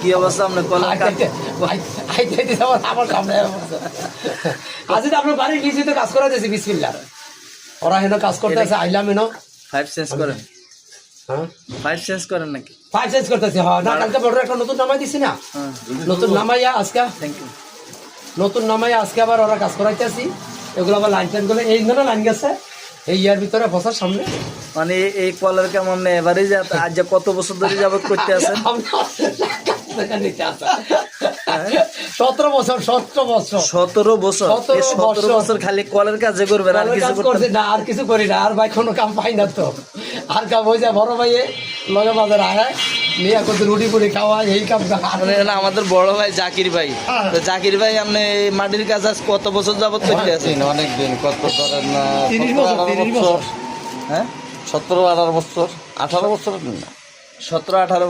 কি অবস্থা আপনার কাজ? আমার সামনে আজ আপনার বাড়ির নিচে তো কাজ করা ওরা হেন কাজ করতে আছে আইলাম হেন। ফাইভ চেঞ্জ করেন। হ্যাঁ? ফাইভ চেঞ্জ করেন নাকি? ফাইভ চেঞ্জ করতেছি হ্যাঁ। না কালকে বড় একটা নতুন নামাই দিছি না? হ্যাঁ নতুন নামাইয়া আজকে থ্যাংক ইউ নতুন নামাইয়া আজকে আবার ওরা কাজ করাইতেছি। এগুলো আবার লাইন টাইনগুলো এই ধরনের লাইন গেছে। এই ইয়ার ভিতরে বসার সামনে? মানে এই- কলার কাম আপনি আজ যে কত বছর ধরে যাবত করতে আছেন? সতেরো বছর সতেরো বছর। সতেরো বছর? সতেরো বছর। বছর খালি কলের কাজে করবেন আর কিছু করতে না আর কিছু করি না। আর ভাই কোনো কাম পাই না তো। আর কাম হয়ে যায় বড় ভাইয়ে লগে বাজার আয়। নিয়ে কত রুটি পুরি খাওয়া এই কাম এটা আমাদের বড় ভাই জাকির ভাই। তো জাকির ভাই আপনি মাটির কাজ আজ কত বছর যাবত করতে আছেন? অনেক দিন কত ধরেন না তিরিশ সতেরো আঠারো তিরিশ বছর। বছর। হ্যাঁ? সতেরো আঠারো বছর আঠারো বছর না। সতেরো আঠারো